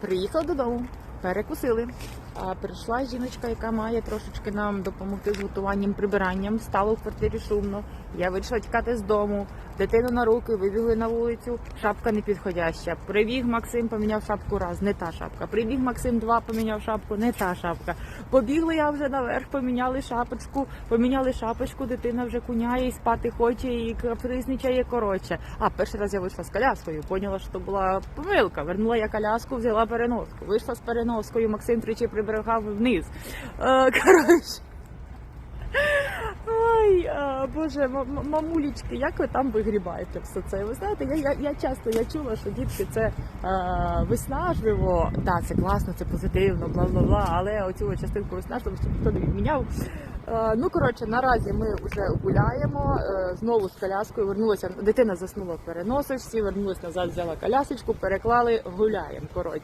Приїхала додому, Перекусили. А прийшла жіночка, яка має трошечки нам допомогти з готуванням, прибиранням. Стало в квартирі шумно. Я вирішила тікати з дому. Дитину на руки, вибігли на вулицю. Шапка не підходяща. Прибіг Максим, поміняв шапку раз, не та шапка. Прибіг Максим два, поміняв шапку, не та шапка. Побігли я вже наверх, поміняли шапочку, поміняли шапочку, дитина вже куняє і спати хоче, і капризничає коротше. А перший раз я вийшла з коляскою, поняла, що була помилка. Вернула я коляску, взяла переноску. Вийшла з переноскою, Максим тричі приберегав вниз. Е, коротше. Ой, а, боже, м- м- як ви там вигрібаєте все це? Ви знаєте, я, я, я часто я чула, що дітки це е, виснажливо. Так, це класно, це позитивно, бла бла бла. Але оцю частинку виснажливо щоб ніхто не відміняв. Е, ну коротше, наразі ми вже гуляємо. Е, знову з коляскою вернулася. Дитина заснула в переносочці, вернулась назад, взяла колясочку, переклали, гуляємо. Коротше.